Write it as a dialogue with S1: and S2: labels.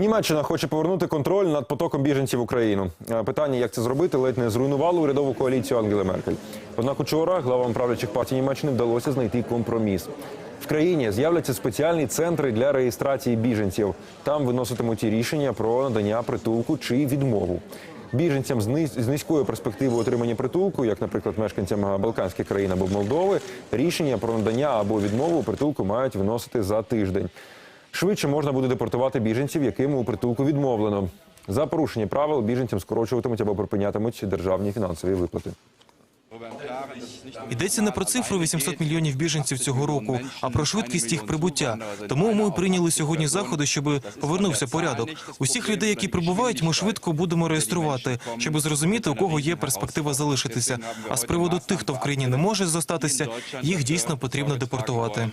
S1: Німеччина хоче повернути контроль над потоком біженців в Україну. Е, Питання, як це зробити, ледь не зруйнувало урядову коаліцію Ангели Меркель. Однак учора главам правлячих партій Німеччини вдалося знайти компроміс. В країні з'являться спеціальні центри для реєстрації біженців. Там виноситимуть рішення про надання притулку чи відмову. Біженцям з низькою перспективою отримання притулку, як, наприклад, мешканцям Балканських країн або Молдови, рішення про надання або відмову притулку мають виносити за тиждень. Швидше можна буде депортувати біженців, яким у притулку відмовлено. За порушення правил біженцям скорочуватимуть або припинятимуть державні фінансові виплати.
S2: Йдеться не про цифру 800 мільйонів біженців цього року, а про швидкість їх прибуття. Тому ми прийняли сьогодні заходи, щоб повернувся порядок. Усіх людей, які прибувають, ми швидко будемо реєструвати, щоб зрозуміти, у кого є перспектива залишитися. А з приводу тих, хто в країні не може зостатися, їх дійсно потрібно депортувати.